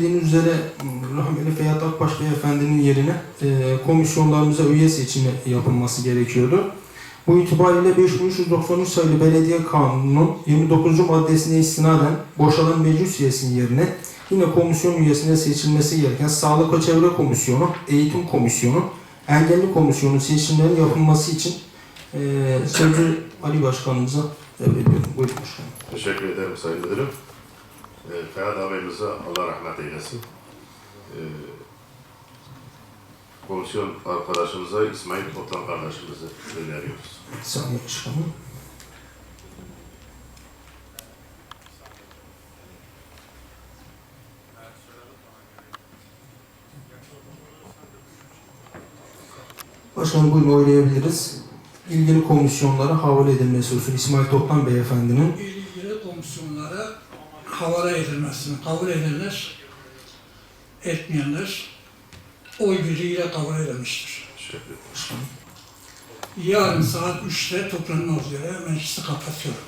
bildiğiniz üzere rahmetli Feyyat Akbaş Beyefendinin yerine e, komisyonlarımıza üye seçimi yapılması gerekiyordu. Bu itibariyle 5393 sayılı Belediye Kanunu'nun 29. maddesine istinaden boşalan meclis üyesinin yerine yine komisyon üyesine seçilmesi gereken Sağlık ve Çevre Komisyonu, Eğitim Komisyonu, Engelli Komisyonu seçimlerinin yapılması için e, sözü Ali Başkanımıza devrediyorum. Buyurun başkanım. Teşekkür ederim Sayın Müdürüm. E, Ferhat ağabeyimize Allah rahmet eylesin. E, komisyon arkadaşımıza İsmail Toplan kardeşimizi öneriyoruz. Saniye başkanım. Başkanım buyurun oylayabiliriz. İlgili komisyonlara havale edilmesi hususunu İsmail Toplan Beyefendinin ilgili komisyonlara havale edilmesini kabul edenler, etmeyenler oy birliğiyle kabul edilmiştir. Yarın saat 3'te toplanma üzere meclisi kapatıyorum.